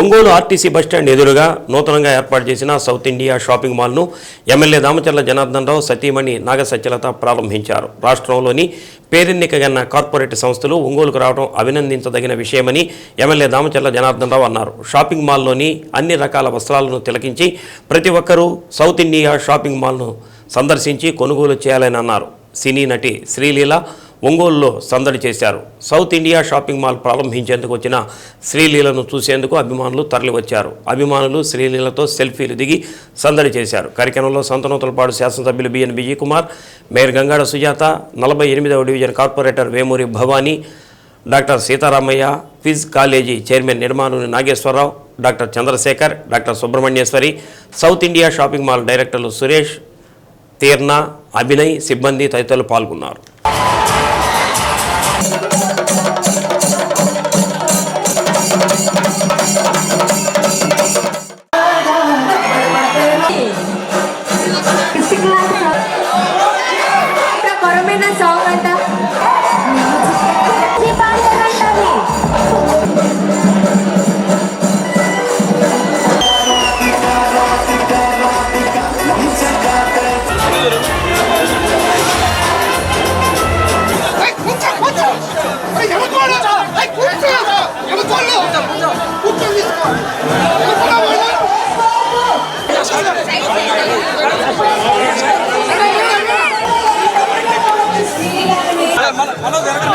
Ongole RTC bus stand ఎదురుగా నూతనంగా ఏర్పాటు చేసిన సౌత్ ఇండియా షాపింగ్ మాల్ను ఎమ్మెల్యే దామచర్ల జనార్దన్ రావు సతీమణి నాగ ప్రారంభించారు. రాష్ట్రంలోని పేరెన్నికగన్న కార్పొరేట్ సంస్థలు ఒంగోలుకు రావడం అభినందించదగిన విషయమని ఎమ్మెల్యే దామచర్ల జనార్దన్ రావు అన్నారు. షాపింగ్ మాల్లోని అన్ని రకాల వస్త్రాలను తిలకించి ప్రతి ఒక్కరూ సౌత్ ఇండియా షాపింగ్ మాల్ను సందర్శించి కొనుగోలు చేయాలని అన్నారు. సినీ నటి శ్రీలీల ఒంగోలులో సందడి చేశారు. సౌత్ ఇండియా షాపింగ్ మాల్ ప్రారంభించేందుకు వచ్చిన శ్రీలీలను చూసేందుకు అభిమానులు తరలివచ్చారు. అభిమానులు శ్రీలీలతో సెల్ఫీలు దిగి సందడి చేశారు. కార్యక్రమంలో సంతనూతలపాడు శాసనసభ్యులు బిఎన్ విజయ్ కుమార్ మేయర్ గంగాడ సుజాత నలభై ఎనిమిదవ division corporator Vemuri Bhavani doctor Seetharamaiah Fizz college chairman నిర్మాణుని Nageswararao doctor Chandrasekhar doctor Subrahmanyeswari South India shopping mall డైరెక్టర్లు సురేష్ తీర్ణ అభినయ్ సిబ్బంది తదితరులు పాల్గొన్నారు.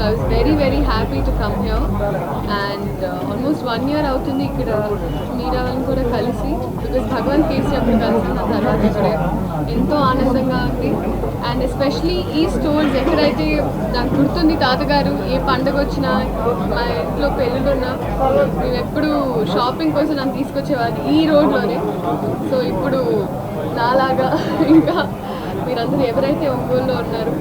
So I was very very happy to come here and almost one year అవుతుంది ఇక్కడ మీరా వాళ్ళని కూడా కలిసి. బికాస్ భగవాన్ కేసీ అప్పుడు కలిసిన తర్వాత ఇక్కడ. ఎంతో ఆనందంగా ఉంది. అండ్ ఎస్పెషలీ ఈ స్టోర్స్ ఎక్కడైతే నాకు గుర్తుంది తాతగారు ఏ పండుగ వచ్చినా మా ఇంట్లో పెళ్ళిళ్ళున్నా మేము ఎప్పుడు షాపింగ్ కోసం నన్ను తీసుకొచ్చేవారు ఈ రోడ్లోనే. సో ఇప్పుడు నాలాగా ఇంకా మీరందరూ ఎవరైతే ఒంగోలులో ఉన్నారు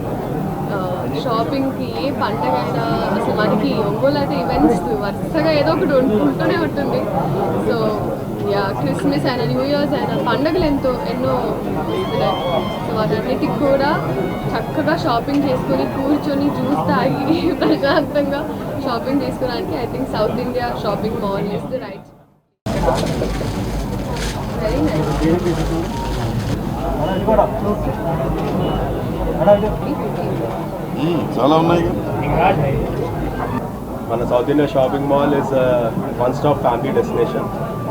షాపింగ్కి ఏ పండగైనా అసలు మనకి ఒంగోలు అయితే ఈవెంట్స్ వరుసగా ఏదో ఒకటి ఉంటు- ఉంటూనే ఉంటుంది. సో యా క్రిస్మస్ అయినా న్యూ ఇయర్స్ అయినా పండగలు ఎంతో ఎన్నో వస్తున్నాయి. సో వాటన్నిటికి కూడా చక్కగా షాపింగ్ చేసుకొని కూర్చొని జ్యూస్ తాగి ప్రశాంతంగా షాపింగ్ చేసుకోవడానికి I think South India shopping mall is the right very nice చాలా ఉన్నాయి మన South India shopping mall is one stop family destination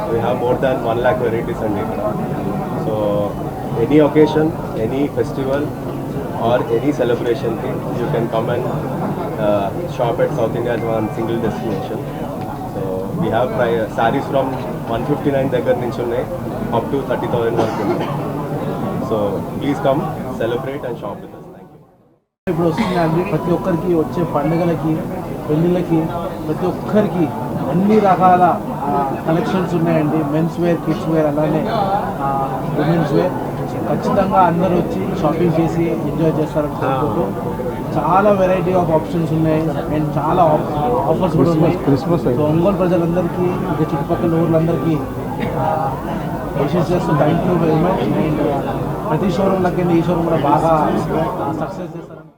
we have more than one lakh varieties అండి ఇక్కడ so any occasion any festival or any సెలబ్రేషన్కి you can come and shop at South India one single destination so we have price sarees from one fifty nine దగ్గర నుంచి ఉన్నాయి up to thirty thousand వరకు. ఉన్నాయి so please come celebrate and shop with thank you ఇప్పుడు వస్తుందండి ప్రతి ఒక్కరికి వచ్చే పండుగలకి పెళ్ళిళ్ళకి ప్రతి ఒక్కరికి అన్ని రకాల కలెక్షన్స్ ఉన్నాయండి. మెన్స్ వేర్ కిడ్స్ వేర్ అలానే ఉమెన్స్ వేర్ ఖచ్చితంగా అందరూ వచ్చి షాపింగ్ చేసి ఎంజాయ్ చేస్తారని కోరుకుంటూ చాలా వెరైటీ ఆఫ్ ఆప్షన్స్ ఉన్నాయి. అండ్ చాలా ఆఫర్స్ కూడా ఉన్నాయి. క్రిస్మస్ సో ఒంగోలు ప్రజలందరికీ ఇంకా చుట్టుపక్కల ఊర్లందరికీ విషెస్ చేస్తూ thank you very much and ప్రతి షోరూమ్ లెక్క ఈ షోరూమ్ కూడా బాగా సక్సెస్ చేస్తారని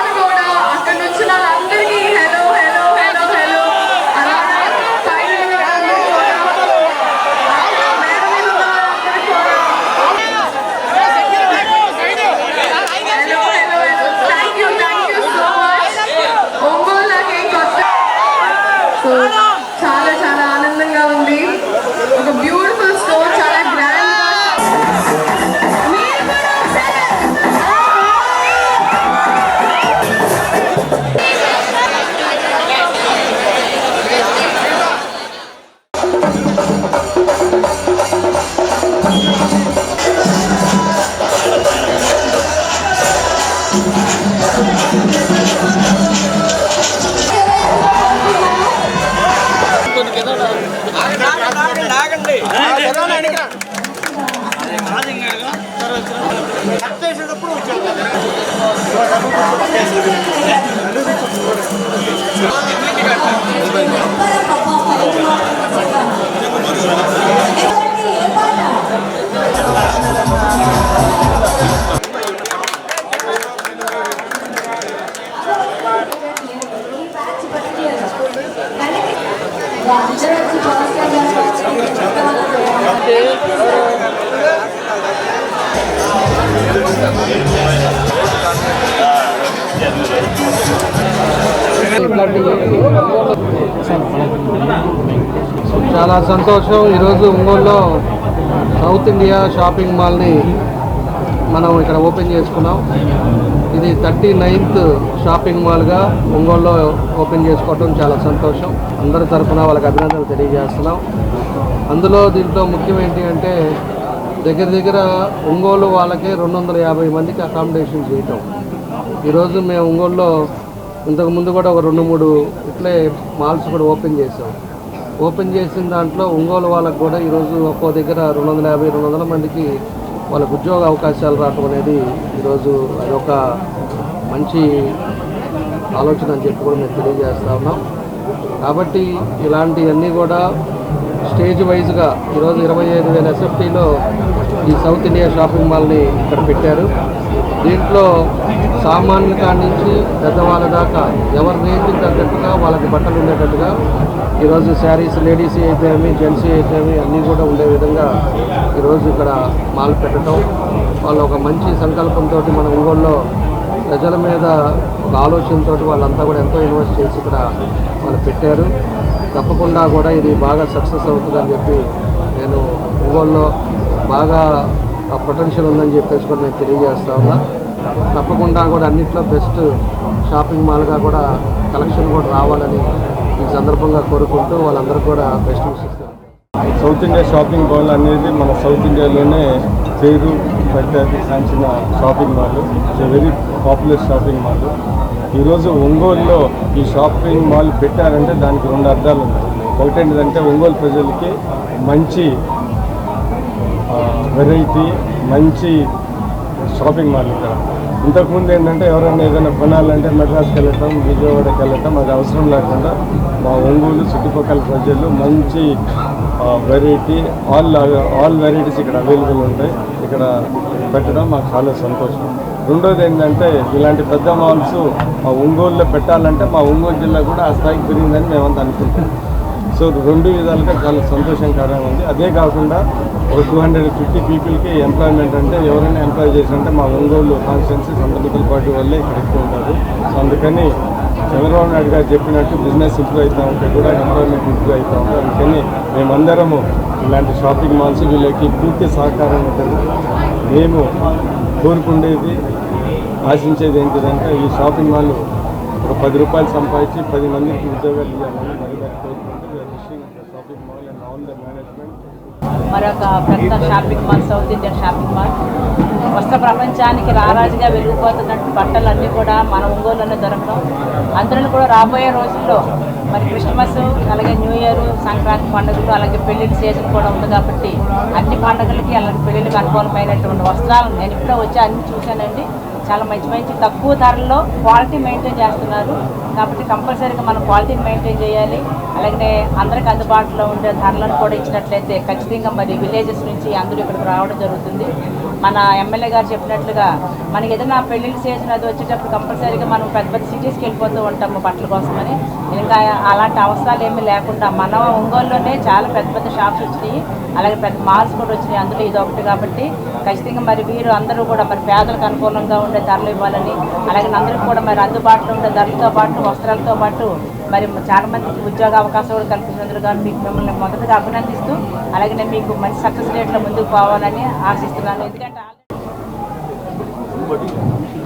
Wow. చాలా సంతోషం. ఈరోజు ఒంగోలులో సౌత్ ఇండియా షాపింగ్ మాల్ని మనం ఇక్కడ ఓపెన్ చేసుకున్నాం. ఇది థర్టీ నైన్త్ షాపింగ్ మాల్గా ఒంగోలులో ఓపెన్ చేసుకోవటం చాలా సంతోషం. అందరి తరఫున వాళ్ళకి అభినందనలు తెలియజేస్తున్నాం. అందులో దీంట్లో ముఖ్యం ఏంటి అంటే దగ్గర దగ్గర ఒంగోలు వాళ్ళకే రెండు వందల యాభై మందికి అకామిడేషన్ చేయటం. ఈరోజు మేము ఒంగోలులో ఇంతకుముందు కూడా ఒక రెండు మూడు ఇట్లే మాల్స్ కూడా ఓపెన్ చేసాం ఓపెన్ చేసిన దాంట్లో ఒంగోలు వాళ్ళకు కూడా ఈరోజు ఒక్కో దగ్గర రెండు వందల యాభై రెండు వందల మందికి వాళ్ళకు ఉద్యోగ అవకాశాలు రావటం అనేది ఈరోజు అదొక మంచి ఆలోచన అని చెప్పి కూడా మేము తెలియజేస్తా ఉన్నాం. కాబట్టి ఇలాంటివన్నీ కూడా స్టేజ్ వైజ్గా ఈరోజు ఇరవై ఐదు వేల ఎస్ఎఫ్టీలో ఈ సౌత్ ఇండియా షాపింగ్ మాల్ని ఇక్కడ పెట్టారు. దీంట్లో సామాన్యుల కాడి నుంచి పెద్దవాళ్ళ దాకా ఎవరి రేంజ్కి తగ్గట్టుగా వాళ్ళకి బట్టలు ఉండేటట్టుగా ఈరోజు శారీస్ లేడీస్ అయితేమి జెంట్స్ అయితేమి అన్నీ కూడా ఉండే విధంగా ఈరోజు ఇక్కడ మాల్ పెట్టడం. వాళ్ళు ఒక మంచి సంకల్పంతో మన ఒంగోలులో ప్రజల మీద ఒక ఆలోచనతో వాళ్ళంతా కూడా ఎంతో ఇన్వెస్ట్ చేసి ఇక్కడ వాళ్ళు పెట్టారు. తప్పకుండా కూడా ఇది బాగా సక్సెస్ అవుతుందని చెప్పి నేను ఒంగోలులో బాగా పొటెన్షియల్ ఉందని చెప్పేసి కూడా నేను తెలియజేస్తా ఉన్నా. తప్పకుండా కూడా అన్నింటిలో బెస్ట్ షాపింగ్ మాల్గా కూడా కలెక్షన్ కూడా రావాలని ఈ సందర్భంగా కోరుకుంటూ వాళ్ళందరూ కూడా బెస్ట్ విషిస్తారు సౌత్ ఇండియా షాపింగ్ మాల్ అనేది మన సౌత్ ఇండియాలోనే పేరు పెట్టారు సాంచిన shopping mall it's very popular shopping mall ఈరోజు ఒంగోలులో ఈ షాపింగ్ మాల్ పెట్టారంటే దానికి రెండు అర్థాలు ఉన్నాయి. ఒకటి ఏంటంటే ఒంగోలు ప్రజలకి మంచి వెరైటీ మంచి షాపింగ్ మాల్ ఇక్కడ. ఇంతకుముందు ఏంటంటే ఎవరైనా ఏదైనా కొనాలంటే మెడ్రాస్కి వెళ్ళటం విజయవాడకి వెళ్ళటం అది అవసరం లేకుండా మా ఒంగోలు చుట్టుపక్కల ప్రజలు మంచి వెరైటీ ఆల్ ఆల్ వెరైటీస్ ఇక్కడ అవైలబుల్ ఉంటాయి. ఇక్కడ పెట్టడం మాకు చాలా సంతోషం. రెండోది ఏంటంటే ఇలాంటి పెద్ద మాల్స్ మా ఒంగోలులో పెట్టాలంటే మా ఒంగోలు జిల్లా కూడా ఆ స్థాయికి పెరిగిందని మేమంతా అనుకుంటాం సో రెండు విధాలుగా చాలా సంతోషంకరంగా ఉంది. అదే కాకుండా ఒక టూ హండ్రెడ్ ఫిఫ్టీ పీపుల్కి ఎంప్లాయ్మెంట్ అంటే ఎవరైనా ఎంప్లాయ్ చేసినంటే మా ఒంగోలు కాన్స్టిట్యున్సీ సంబంధితుల పార్టీ వల్లే ఇక్కడ ఎక్కువ ఉంటారు. సో అందుకని చంద్రబాబు నాయుడు గారు చెప్పినట్టు బిజినెస్ ఇంప్రూవ్ అవుతా ఉంటే కూడా ఎంప్లాయ్మెంట్ ఇంప్రూవ్ అవుతా ఉంటుంది అందుకని మేమందరము ఇలాంటి షాపింగ్ మాల్స్ వీళ్ళకి పూర్తి సహకారం ఉంటుంది. మేము కోరుకుండేది ఆశించేది ఏంటిదంటే ఈ షాపింగ్ మాల్ ఒక పది రూపాయలు సంపాదించి పది మందికి ఉద్యోగాలు ఇవ్వాలని మరి మరి కోరుకుంటూ wishing shopping mall and all the management మరొక పెద్ద shopping mall South Indian shopping mall వస్త్ర ప్రపంచానికి రారాజుగా వెలిగిపోతున్నట్టు బట్టలన్నీ కూడా మన ఒంగోలులోనే దొరకడం. అందులో కూడా రాబోయే రోజుల్లో మరి క్రిస్మస్ అలాగే న్యూ ఇయర్ సంక్రాంతి పండుగలు అలాగే పెళ్ళిళ్ళ సీజన్ కూడా ఉంది కాబట్టి అన్ని పండుగలకి అలాగే పెళ్ళిళ్ళకి అనుకూలమైనటువంటి వస్త్రాలు నేను ఇప్పుడే వచ్చి అన్ని చూశానండి. చాలా మంచి మంచి తక్కువ ధరల్లో క్వాలిటీ మెయింటైన్ చేస్తున్నారు. కాబట్టి కంపల్సరీగా మనం క్వాలిటీని మెయింటైన్ చేయాలి. అలాగే అందరికి అందుబాటులో ఉండే ధరలను కూడా ఇచ్చినట్లయితే ఖచ్చితంగా మరి విలేజెస్ నుంచి అందరూ ఇక్కడికి రావడం జరుగుతుంది. మన ఎమ్మెల్యే గారు చెప్పినట్లుగా మనకి ఏదైనా పెళ్ళిళ్ళ సీజన్ అది వచ్చేటప్పుడు కంపల్సరీగా మనం పెద్ద పెద్ద సిటీస్కి వెళ్ళిపోతూ ఉంటాము బట్టల కోసమని. ఇంకా అలాంటి అవసరాలు ఏమీ లేకుండా మన ఒంగోలులోనే చాలా పెద్ద పెద్ద షాప్స్ వచ్చినాయి. అలాగే పెద్ద మాల్స్ కూడా వచ్చినాయి. అందులో ఇది ఒకటి కాబట్టి ఖచ్చితంగా మరి వీరు అందరూ కూడా మరి పేదలకు అనుకూలంగా ఉండే ధరలు ఇవ్వాలని అలాగే అందరికీ కూడా మరి అందుబాటులో ఉండే ధరలతో పాటు వస్త్రాలతో పాటు మరి చాలా మందికి ఉద్యోగ అవకాశాలు కూడా కల్పించినందుకు గాను మీకు మిమ్మల్ని మొదటగా అభినందిస్తూ అలాగే మీకు మంచి సక్సెస్ రేట్లో ముందుకు పోవాలని ఆశిస్తున్నాను. ఎందుకంటే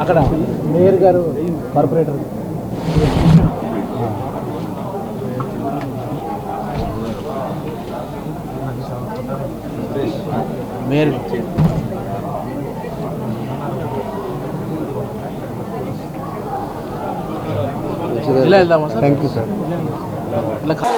అక్కడ మేయర్ గారు కార్పొరేటర్. మేయర్. ఇలా వెళ్దామా సార్? థ్యాంక్ యూ సార్ ఇలా సార్